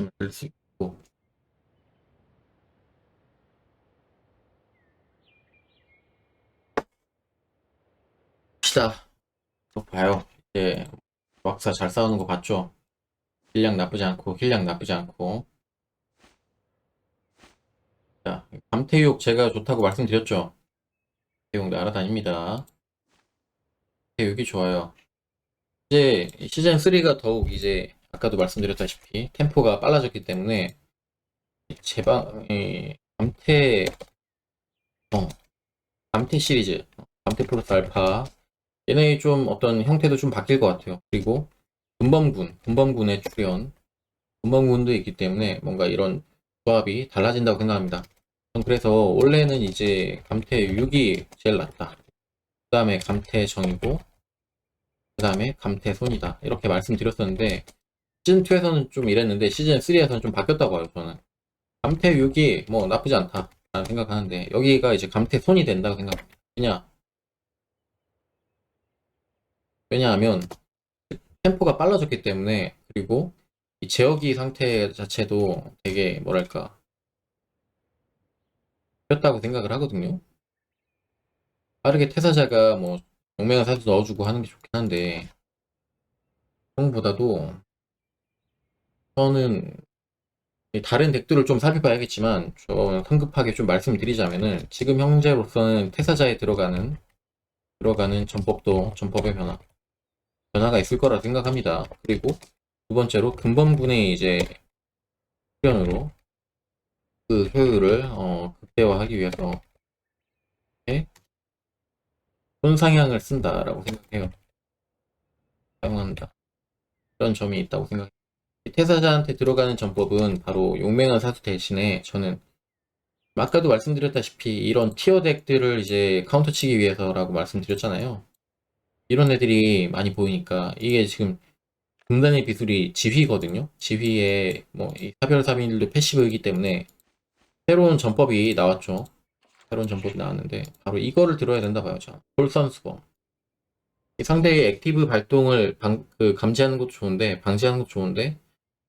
말씀을 있고 봅시다. 또 봐요. 이제 왁사 잘 싸우는 거 봤죠? 힐량 나쁘지 않고 힐량 나쁘지 않고 자 감태육 제가 좋다고 말씀드렸죠? 감태육 날아다닙니다. 감태육이 좋아요. 이제 시즌 3가 더욱 이제 아까도 말씀드렸다시피 템포가 빨라졌기 때문에 제방 이 감태 어 감태 시리즈 감태 플러스 알파 얘네 좀 어떤 형태도 좀 바뀔 것 같아요. 그리고 군범군 군범군의 출현 군범군도 있기 때문에 뭔가 이런 조합이 달라진다고 생각합니다. 전 그래서 원래는 이제 감태 6이 제일 낫다. 그 다음에 감태 정이고 그 다음에 감태 손이다. 이렇게 말씀드렸었는데 시즌 2에서는 좀 이랬는데 시즌 3에서는 좀 바뀌었다고 봐요, 저는. 감태 6이 뭐 나쁘지 않다. 라는 생각하는데 여기가 이제 감태 손이 된다고 생각합니다. 왜냐? 왜냐하면 템포가 빨라졌기 때문에 그리고 이 제어기 상태 자체도 되게 뭐랄까 였다고 생각을 하거든요. 빠르게 태사자가 뭐 용맹한 사도 넣어주고 하는 게 좋긴 한데 그런 것보다도 저는 이 다른 덱들을 좀 살펴봐야겠지만 저 성급하게 좀 말씀드리자면은 지금 현재로서는 태사자에 들어가는 들어가는 전법도 전법의 변화 변화가 있을 거라 생각합니다. 그리고 두 번째로 근본분의 이제 출현으로 그 효율을 어, 극대화하기 위해서 손상향을 쓴다라고 생각해요. 사용한다. 그런 점이 있다고 생각해요. 태사자한테 들어가는 전법은 바로 용맹한 사수 대신에 저는 아까도 말씀드렸다시피 이런 티어 덱들을 이제 카운터 치기 위해서라고 말씀드렸잖아요. 이런 애들이 많이 보이니까 이게 지금 금단의 비술이 지휘거든요. 지휘에 뭐이 사별사빈들도 패시브이기 때문에 새로운 전법이 나왔죠. 새로운 전법이 나왔는데 바로 이거를 들어야 된다 봐요. 저 솔선수범. 이 상대의 액티브 발동을 방, 그 감지하는 것도 좋은데 방지하는 것도 좋은데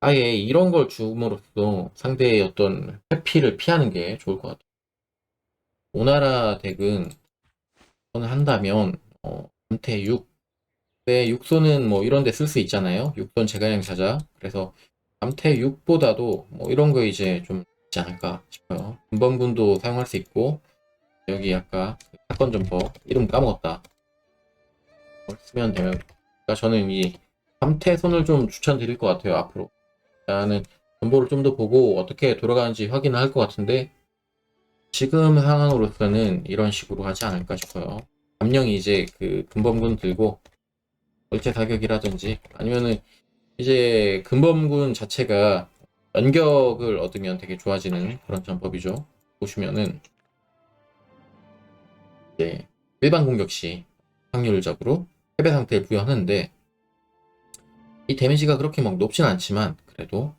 아예 이런 걸 줌으로써 상대의 어떤 회피를 피하는 게 좋을 것 같아요. 오나라 덱은 한다면 어, 감태 6. 네, 육소는 뭐 이런 데 쓸 수 있잖아요. 육선 제가량 찾아. 그래서 감태 6보다도 뭐 이런 거 이제 좀 있지 않을까 싶어요. 군번군도 사용할 수 있고 여기 아까 그 사건 점퍼 이름 까먹었다. 그걸 쓰면 되면 그러니까 저는 이 감태 손을 좀 추천드릴 것 같아요. 앞으로. 일단은 정보를 좀 더 보고 어떻게 돌아가는지 확인을 할 것 같은데 지금 상황으로서는 이런 식으로 하지 않을까 싶어요. 감령이 이제 그 근범군 들고 월제 사격이라든지 아니면은 이제 근범군 자체가 연격을 얻으면 되게 좋아지는 그런 전법이죠. 보시면은 이제 일반 공격 시 확률적으로 패배 상태를 부여하는데 이 데미지가 그렇게 막 높진 않지만 그래도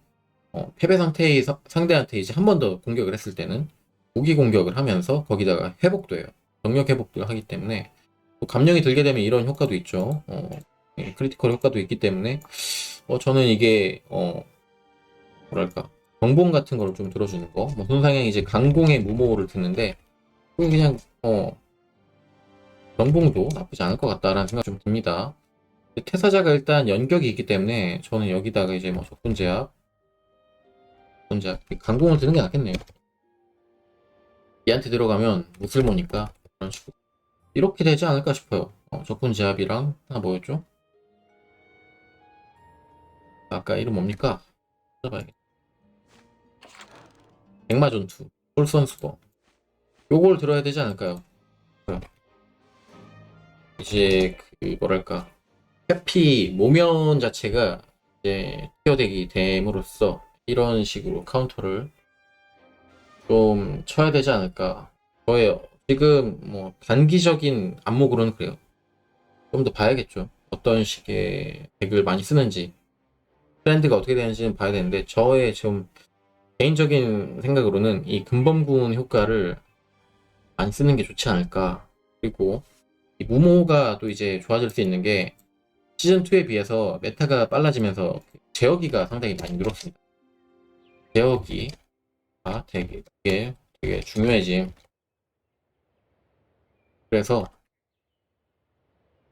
어, 패배 상태의 사- 상대한테 이제 한 번 더 공격을 했을 때는 무기 공격을 하면서 거기다가 회복도 해요. 병력 회복도 하기 때문에 또 감령이 들게 되면 이런 효과도 있죠. 어, 예, 크리티컬 효과도 있기 때문에 어, 저는 이게 어, 뭐랄까 정봉 같은 거를 좀 들어주는 거. 뭐 손상형 이제 강공의 무모를 듣는데 그냥 어 정봉도 나쁘지 않을 것 같다라는 생각 좀 듭니다. 태사자가 일단 연격이 있기 때문에 저는 여기다가 이제 뭐 적분 제압, 적분 제압, 강공을 드는 게 낫겠네요. 얘한테 들어가면 무슬모니까 그런 식으로 이렇게 되지 않을까 싶어요. 어, 적분 제압이랑 하나 뭐였죠? 아까 이름 뭡니까? 찾아봐야겠다. 백마전투, 홀선수법. 요걸 들어야 되지 않을까요? 이제 그 뭐랄까 해피 모면 자체가 이제 티어덱이 됨으로써 이런 식으로 카운터를 좀 쳐야 되지 않을까. 저의 지금 뭐 단기적인 안목으로는 그래요. 좀 더 봐야겠죠. 어떤 식의 덱을 많이 쓰는지 트렌드가 어떻게 되는지는 봐야 되는데 저의 좀 개인적인 생각으로는 이 근범군 효과를 많이 쓰는 게 좋지 않을까. 그리고 이 무모가 또 이제 좋아질 수 있는 게 시즌 2에 비해서 메타가 빨라지면서 제어기가 상당히 많이 늘었습니다. 제어기가 되게, 되게, 되게 중요해짐. 그래서,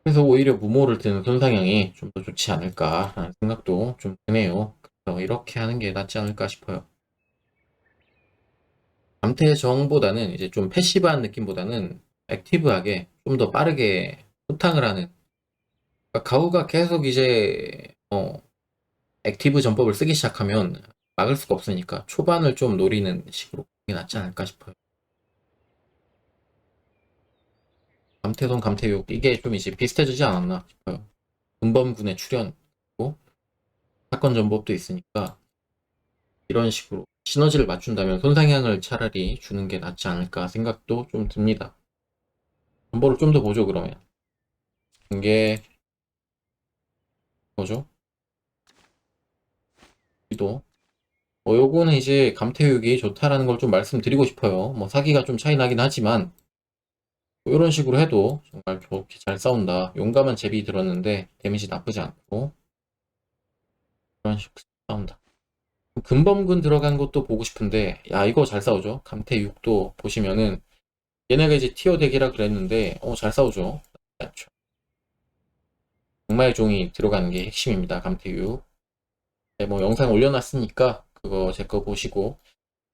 그래서 오히려 무모를 드는 손상향이 좀 더 좋지 않을까라는 생각도 좀 드네요. 그래서 이렇게 하는 게 낫지 않을까 싶어요. 감태정보다는 이제 좀 패시브한 느낌보다는 액티브하게 좀 더 빠르게 후탕을 하는 가우가 계속 이제 어, 액티브 전법을 쓰기 시작하면 막을 수가 없으니까 초반을 좀 노리는 식으로 하는 게 낫지 않을까 싶어요. 감태동, 감태육 이게 좀 이제 비슷해지지 않았나 싶어요. 금범군의 출현고 사건 전법도 있으니까 이런 식으로 시너지를 맞춘다면 손상향을 차라리 주는 게 낫지 않을까 생각도 좀 듭니다. 정보를 좀 더 보죠 그러면 이게 뭐죠? 또뭐 요거는 이제 감태육이 좋다라는 걸 좀 말씀드리고 싶어요. 뭐 사기가 좀 차이 나긴 하지만 뭐 이런 식으로 해도 정말 좋게 잘 싸운다. 용감한 제비 들었는데 데미지 나쁘지 않고 이런 식으로 싸운다. 금범군 들어간 것도 보고 싶은데 야 이거 잘 싸우죠. 감태육도 보시면은 얘네가 이제 티어 대기라 그랬는데 어 잘 싸우죠. 정말 종이 들어가는 게 핵심입니다. 감태육. 네, 뭐 영상 올려놨으니까 그거 제 거 보시고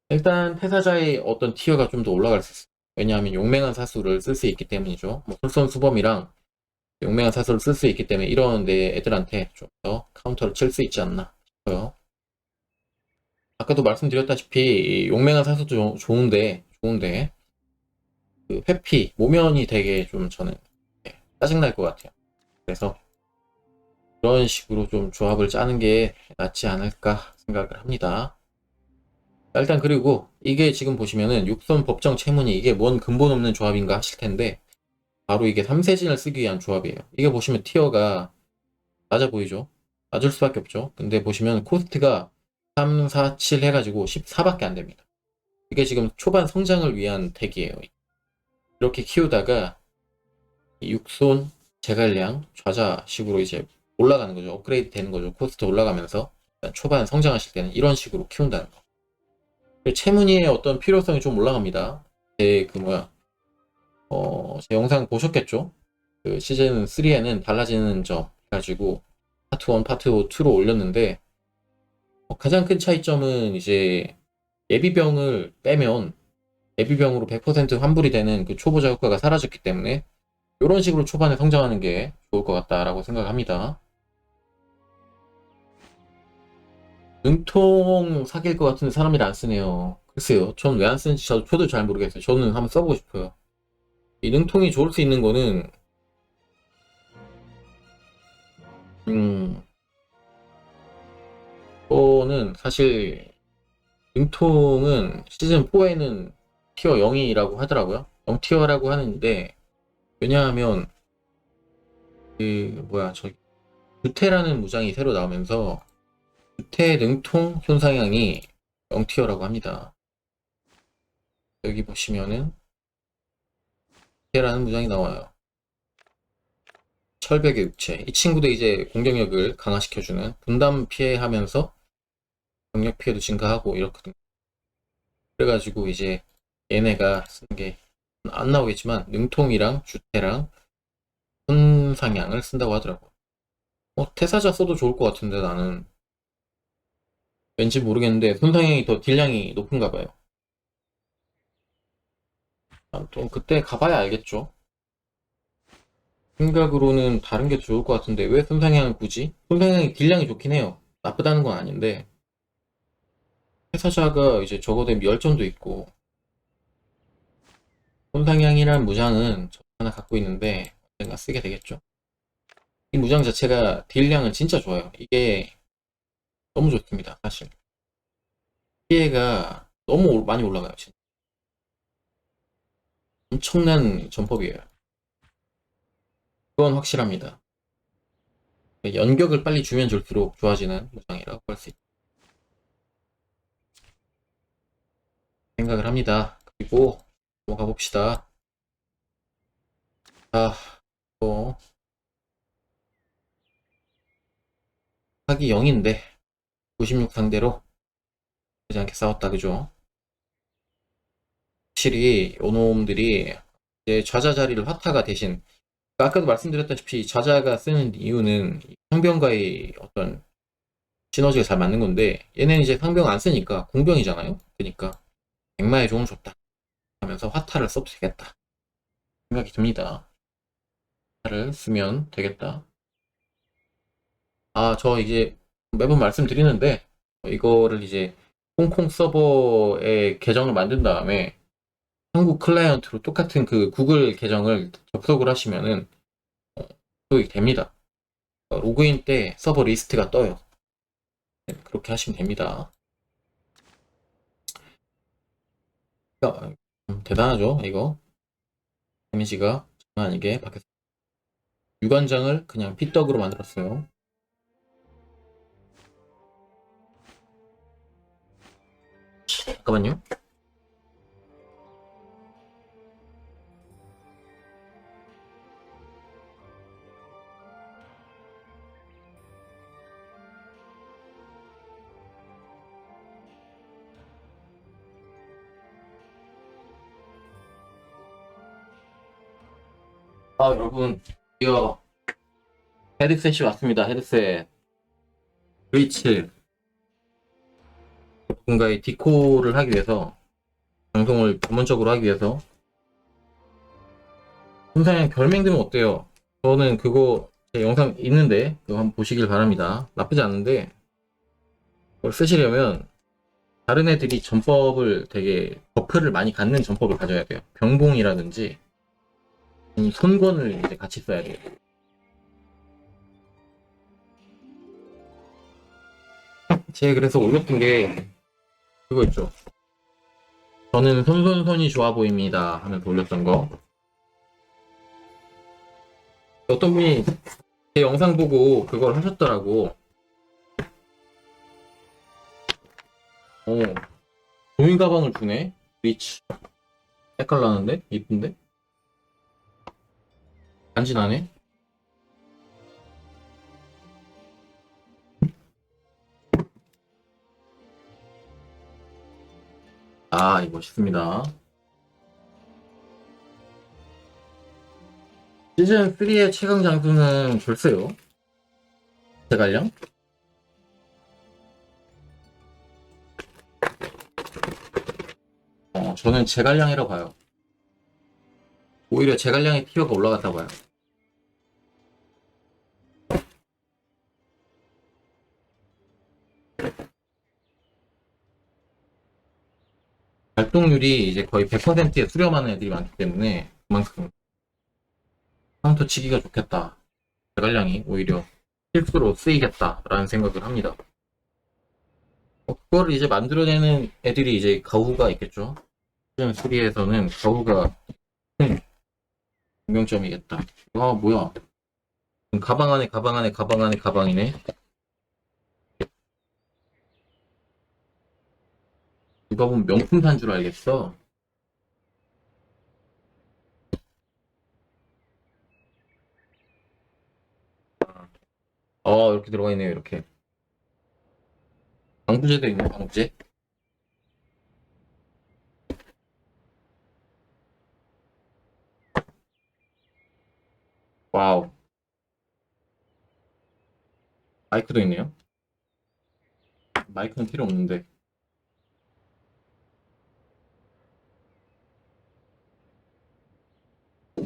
일단 태사자의 어떤 티어가 좀 더 올라갈 수 있어요. 왜냐하면 용맹한 사수를 쓸 수 있기 때문이죠. 뭐 솔선수범이랑 용맹한 사수를 쓸 수 있기 때문에 이런 내 애들한테 좀 더 카운터를 칠 수 있지 않나 싶어요. 아까도 말씀드렸다시피 이 용맹한 사수도 조- 좋은데 좋은데 그 회피 모면이 되게 좀 저는 네, 짜증날 것 같아요. 그래서 그런 식으로 좀 조합을 짜는 게 낫지 않을까 생각을 합니다. 자, 일단 그리고 이게 지금 보시면은 육선 법정 채문이 이게 뭔 근본 없는 조합인가 하실 텐데 바로 이게 3세진을 쓰기 위한 조합이에요. 이게 보시면 티어가 낮아 보이죠? 낮을 수밖에 없죠. 근데 보시면 코스트가 3, 4, 7 해가지고 14밖에 안 됩니다. 이게 지금 초반 성장을 위한 덱이에요. 이렇게 키우다가 이 육손, 제갈량, 좌자식으로 이제 올라가는 거죠. 업그레이드 되는 거죠. 코스트 올라가면서 초반 성장하실 때는 이런 식으로 키운다는 거. 채무니의 어떤 필요성이 좀 올라갑니다. 제 그 뭐야 어, 제 영상 보셨겠죠? 그 시즌 3에는 달라지는 점 해가지고 파트 1, 파트 2로 올렸는데 어, 가장 큰 차이점은 이제 예비병을 빼면 예비병으로 100% 환불이 되는 그 초보자 효과가 사라졌기 때문에 이런 식으로 초반에 성장하는 게 좋을 것 같다라고 생각합니다. 능통 사귈 것 같은데 사람들이 안 쓰네요. 글쎄요. 전 왜 안 쓰는지 저도, 저도 잘 모르겠어요. 저는 한번 써보고 싶어요. 이 능통이 좋을 수 있는 거는 음 이거는 사실 능통은 시즌 4에는 티어 0이라고 하더라고요. 0티어라고 하는데 왜냐하면 그 뭐야 저 주태라는 무장이 새로 나오면서 주태 능통 현상향이 0티어라고 합니다. 여기 보시면은 주태라는 무장이 나와요. 철벽의 육체. 이 친구도 이제 공격력을 강화시켜주는 분담 피해하면서 경력 피해도 증가하고 이렇거든요. 그래가지고 이제 얘네가 쓰는 게 안 나오겠지만 능통이랑 주태랑 손상향을 쓴다고 하더라고. 어, 태사자 써도 좋을 것 같은데 나는 왠지 모르겠는데 손상향이 더 딜량이 높은가 봐요. 아무튼 그때 가봐야 알겠죠. 생각으로는 다른 게 좋을 것 같은데 왜 손상향을 굳이? 손상향이 딜량이 좋긴 해요. 나쁘다는 건 아닌데 회사자가 이제 적어도 열전도 있고 손상향이란 무장은 저 하나 갖고 있는데 언젠가 쓰게 되겠죠. 이 무장 자체가 딜량은 진짜 좋아요. 이게 너무 좋습니다. 사실 피해가 너무 올- 많이 올라가요. 진짜. 엄청난 전법이에요. 그건 확실합니다. 연격을 빨리 주면 줄수록 좋아지는 무장이라고 할 수 있다. 생각을 합니다. 그리고 넘어가 봅시다. 자, 또 사기 0인데 96 상대로 되지 않게 싸웠다 그죠? 확실히 요놈들이 이제 좌자 자리를 화타가 대신 아까도 말씀드렸다시피 좌자가 쓰는 이유는 상병과의 어떤 시너지가 잘 맞는 건데 얘는 이제 상병 안 쓰니까 공병이잖아요. 그러니까 백마의 종을 줬다 하면서 화타를 써도 되겠다 생각이 듭니다. 화타를 쓰면 되겠다. 아 저 이제 매번 말씀드리는데 이거를 이제 홍콩 서버에 계정을 만든 다음에 한국 클라이언트로 똑같은 그 구글 계정을 접속을 하시면은 어, 접속이 됩니다. 어, 로그인 때 서버 리스트가 떠요. 네, 그렇게 하시면 됩니다. 어, 음, 대단하죠, 이거. 데미지가 장난 아니게 바뀌었어요. 유관장을 그냥 피떡으로 만들었어요. 잠깐만요. 아, 여러분, 이거 헤드셋이 왔습니다. 헤드셋. 브이츠. 누군가의 디코를 하기 위해서, 방송을 전문적으로 하기 위해서, 별명 들면 어때요? 저는 그거, 제 영상 있는데, 그거 한번 보시길 바랍니다. 나쁘지 않은데, 그걸 쓰시려면, 다른 애들이 전법을 되게, 버프를 많이 갖는 전법을 가져야 돼요. 병봉이라든지, 이 손권을 이제 같이 써야 돼요. 제가 그래서 올렸던 게 그거 있죠. 저는 손손손이 좋아 보입니다 하면서 올렸던 거. 어떤 분이 제 영상 보고 그걸 하셨더라고. 오, 종이 가방을 주네. 리치. 헷갈라는데? 이쁜데? 간지나네? 아, 이거 멋있습니다. 시즌 3의 최강 장수는 졸세요. 제갈량? 어, 저는 제갈량이라고 봐요. 오히려 제갈량의 티어가 올라갔다 봐요. 발동률이 이제 거의 100%에 수렴하는 애들이 많기 때문에 그만큼 카운터 치기가 좋겠다. 대갈량이 오히려 실수로 쓰이겠다라는 생각을 합니다. 어, 그거를 이제 만들어내는 애들이 이제 가우가 있겠죠. 시즌 3에서는 가우가 큰 공명점이겠다. 아 뭐야? 가방 안에 가방 안에 가방 안에 가방이네. 누가 보면 명품 산 줄 알겠어. 어, 이렇게 들어가 있네요, 이렇게. 방부제도 있네, 방부제. 와우. 마이크도 있네요. 마이크는 필요 없는데.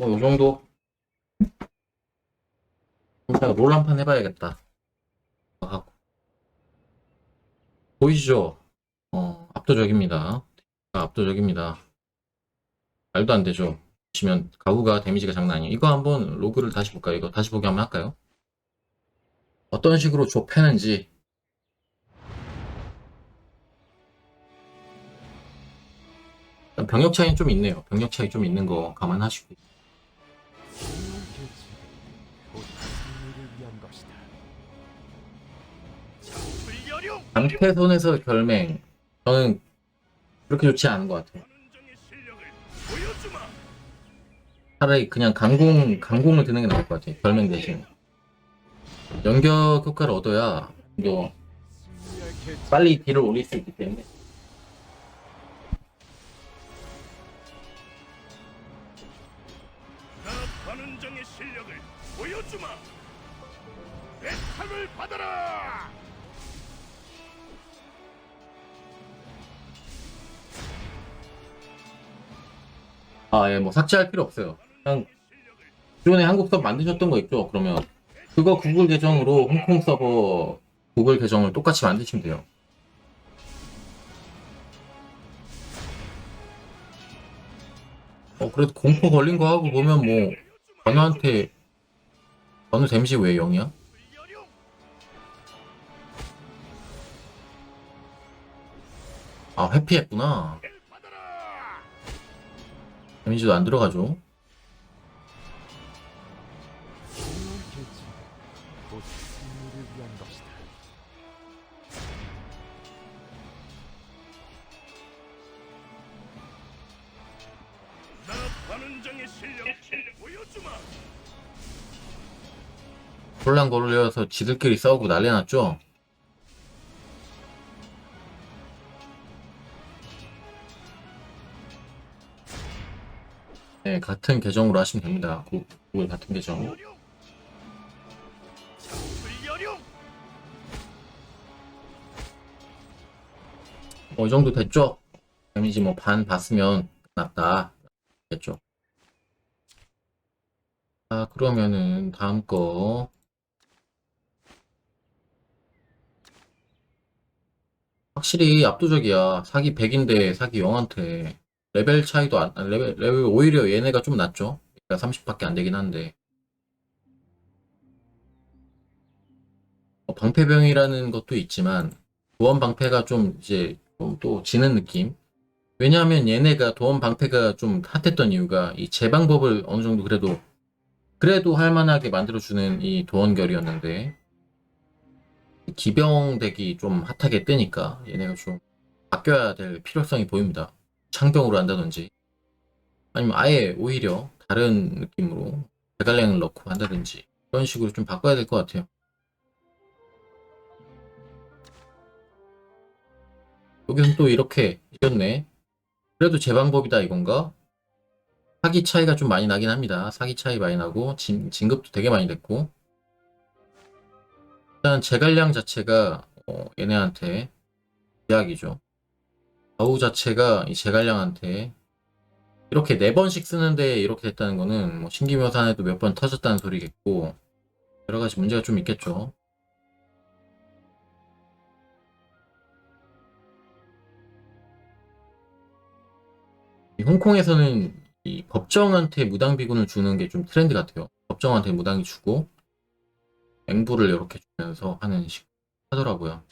뭐, 요 정도? 진짜 롤한 판 해봐야겠다. 하고. 보이시죠? 어, 압도적입니다. 아, 압도적입니다. 말도 안 되죠. 보시면 가구가 데미지가 장난 아니에요. 이거 한번 로그를 다시 볼까요? 이거 다시 보기 한번 할까요? 어떤 식으로 좁혀는지 병력 차이는 좀 있네요. 병력 차이 좀 있는 거 감안하시고 강태손에서 결맹 네. 저는 그렇게 좋지 않은 것 같아요. 차라리 그냥 강공 강공을 드는 게 나을 것 같아요. 결맹 대신 연격 효과를 얻어야 뭐 빨리 뒤를 올릴 수 있기 때문에. 실력을 보여주마! 백함을 받아라! 아, 예, 뭐 삭제할 필요 없어요. 그냥 기존에 한국 서버 만드셨던 거 있죠? 그러면 그거 구글 계정으로 홍콩 서버 구글 계정을 똑같이 만드시면 돼요. 어, 그래도 공포 걸린 거 하고 보면 뭐 전우한테 전우 데미지 왜 0이야? 불여룡. 아, 회피했구나. 데미지도 안 들어가죠. 혼란 걸려서 지들끼리 싸우고 난리 났죠? 네, 같은 계정으로 하시면 됩니다. 구- 구글 같은 계정. 뭐, 이 정도 됐죠? 데미지 뭐 반 봤으면 끝났다. 됐죠? 자, 그러면은 다음 거. 확실히 압도적이야. 사기 100인데 사기 0한테. 레벨 차이도 안, 아, 레벨, 레벨 오히려 얘네가 좀 낮죠? 얘가 30밖에 안 되긴 한데. 어, 방패병이라는 것도 있지만, 도원 방패가 좀 이제 좀 또 지는 느낌? 왜냐하면 얘네가 도원 방패가 좀 핫했던 이유가 이 재방법을 어느 정도 그래도 그래도 할만하게 만들어주는 이 도원결이었는데 기병 덱이 좀 핫하게 뜨니까 얘네가 좀 바뀌어야 될 필요성이 보입니다. 창병으로 한다든지 아니면 아예 오히려 다른 느낌으로 대갈량을 넣고 한다든지 그런 식으로 좀 바꿔야 될 것 같아요. 여기서 또 이렇게 이겼네. 그래도 제 방법이다 이건가? 사기 차이가 좀 많이 나긴 합니다. 사기 차이 많이 나고 진, 진급도 되게 많이 됐고 일단 제갈량 자체가 어, 얘네한테 제약이죠. 아우 자체가 이 제갈량한테 이렇게 네 번씩 쓰는데 이렇게 됐다는 거는 뭐 신기묘산에도 몇 번 터졌다는 소리겠고 여러 가지 문제가 좀 있겠죠. 이 홍콩에서는 이 법정한테 무당 비군을 주는 게 좀 트렌드 같아요. 법정한테 무당이 주고 앵부를 이렇게 주면서 하는 식 하더라고요.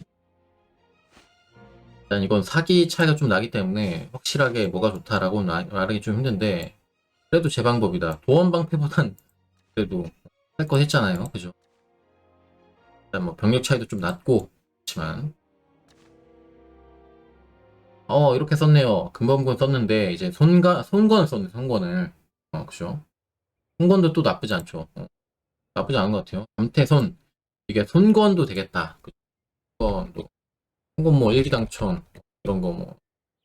일단 이건 사기 차이가 좀 나기 때문에 확실하게 뭐가 좋다라고 는 말하기 좀 힘든데 그래도 제 방법이다. 도원 방패보단 그래도 할거 했잖아요. 그죠? 일단 뭐 병력 차이도 좀 낮고 그렇지만 어, 이렇게 썼네요. 금범군 썼는데, 이제 손가, 손권을 썼네, 손권을. 어, 그죠? 손권도 또 나쁘지 않죠. 어, 나쁘지 않은 것 같아요. 감태손. 이게 손권도 되겠다. 그죠? 손권도. 손권 뭐, 일기당천. 이런 거 뭐,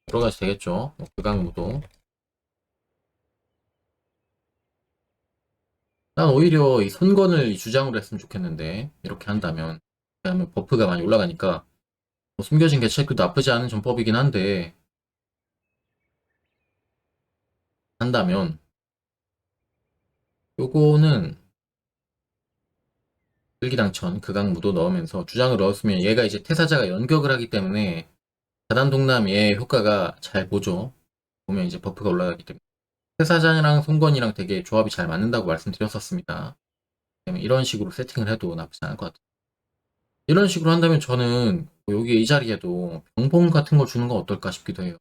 여러 가지 되겠죠. 뭐, 극강무도. 난 오히려 이 손권을 이 주장으로 했으면 좋겠는데, 이렇게 한다면. 왜냐하면 버프가 많이 올라가니까, 뭐 숨겨진 개체도 나쁘지 않은 전법이긴 한데 한다면 요거는 일기당 천 극악무도 넣으면서 주장을 넣었으면 얘가 이제 태사자가 연격을 하기 때문에 자단동남 얘 효과가 잘 보죠 보면 이제 버프가 올라가기 때문에 태사자랑 송건이랑 되게 조합이 잘 맞는다고 말씀드렸었습니다 이런 식으로 세팅을 해도 나쁘지 않을 것 같아요 이런 식으로 한다면 저는 뭐 여기 이 자리에도 병봉 같은 걸 주는 건 어떨까 싶기도 해요.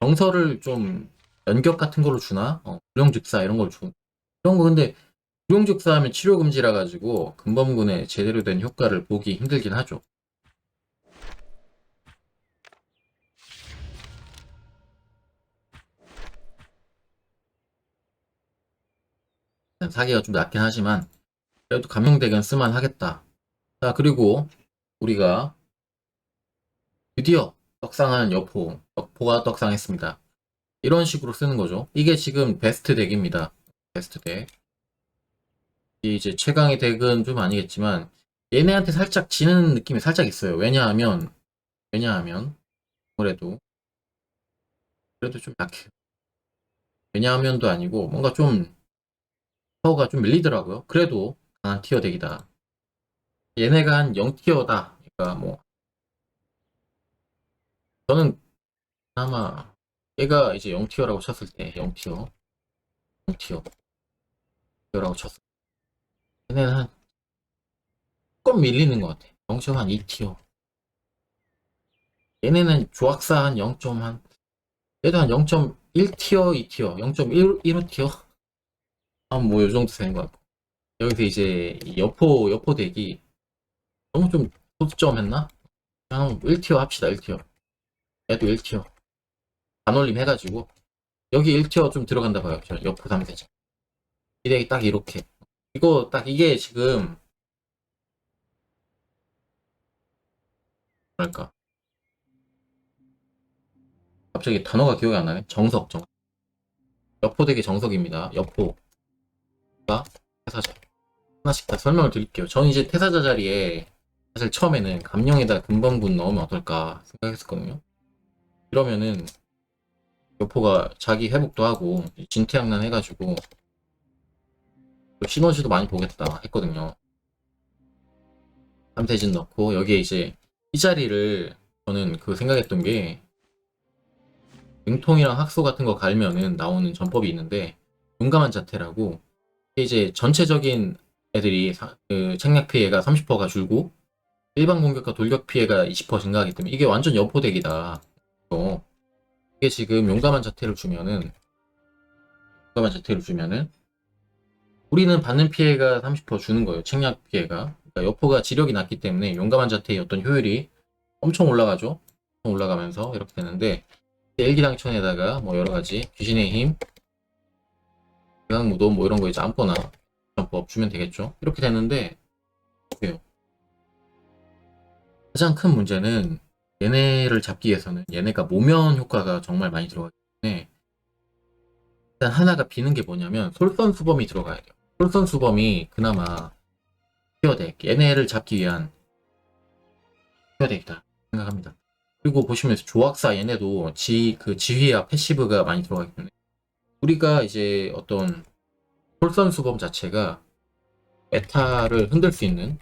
정서를 좀 연격 같은 걸로 주나? 어, 불용즉사 이런 걸 주. 이런 거 근데 불용즉사 하면 치료 금지라 가지고 금범군의 제대로 된 효과를 보기 힘들긴 하죠. 사기가 좀 낮긴 하지만 그래도 감명대견 쓸만 하겠다. 자, 그리고 우리가 드디어 떡상한 여포, 여포가 떡상했습니다. 이런 식으로 쓰는 거죠. 이게 지금 베스트 덱입니다. 베스트 덱. 이 이제 최강의 덱은 좀 아니겠지만 얘네한테 살짝 지는 느낌이 살짝 있어요. 왜냐하면 왜냐하면 아무래도 그래도 좀 약해요. 왜냐하면도 아니고 뭔가 좀 파워가 좀 밀리더라고요. 그래도 강한 티어 덱이다. 얘네가 한 0티어다. 그러니까 뭐 저는 아마 얘가 이제 0티어라고 쳤을 때 0티어 0티어 라고 쳤을 때 얘네는 한 조금 밀리는 것 같아. 0.1한 2티어 얘네는 조각사 한 0. 한 얘도 한 0.1티어 2티어 0.15티어 한뭐 요 정도 되는 것 같고. 여기서 이제 이 여포 여포 덱이 너무 좀 소수점 했나? 그냥 1티어 합시다 1티어 얘도 1티어 반올림 해가지고. 여기 1티어 좀 들어간다 봐요. 저 여포 3대장 이 덱이 딱 이렇게 이거 딱 이게 지금 뭐랄까? 갑자기 단어가 기억이 안 나네. 정석 정 여포 덱의 정석입니다. 여포가 태사자. 하나씩 다 설명을 드릴게요. 저는 이제 태사자 자리에 사실 처음에는 감령에다 금방군 넣으면 어떨까 생각했었거든요. 이러면은 여포가 자기 회복도 하고 진퇴양난 해가지고 또 시너지도 많이 보겠다 했거든요. 삼태진 넣고 여기에 이제 이 자리를 저는 그 생각했던 게 능통이랑 학소 같은 거 갈면은 나오는 전법이 있는데 용감한 자태라고 이제 전체적인 애들이 사- 그 책략 피해가 30%가 줄고 일반 공격과 돌격 피해가 20% 증가하기 때문에 이게 완전 여포덱이다. 어. 이게 지금 용감한 자태를 주면은 용감한 자태를 주면은 우리는 받는 피해가 30% 주는 거예요. 책략 피해가. 그러니까 여포가 지력이 낮기 때문에 용감한 자태의 어떤 효율이 엄청 올라가죠. 올라가면서 이렇게 되는데 일기당천에다가 뭐 여러 가지 귀신의 힘, 대강무도 뭐 이런 거 이제 아무거나 전법 주면 되겠죠. 이렇게 되는데 어때요? 가장 큰 문제는 얘네를 잡기 위해서는 얘네가 모면 효과가 정말 많이 들어가기 때문에 일단 하나가 비는 게 뭐냐면 솔선수범이 들어가야 돼요. 솔선수범이 그나마 티어덱 얘네를 잡기 위한 티어덱이다 생각합니다. 그리고 보시면 조학사 얘네도 지 그 지휘와 패시브가 많이 들어가기 때문에 우리가 이제 어떤 솔선수범 자체가 메타를 흔들 수 있는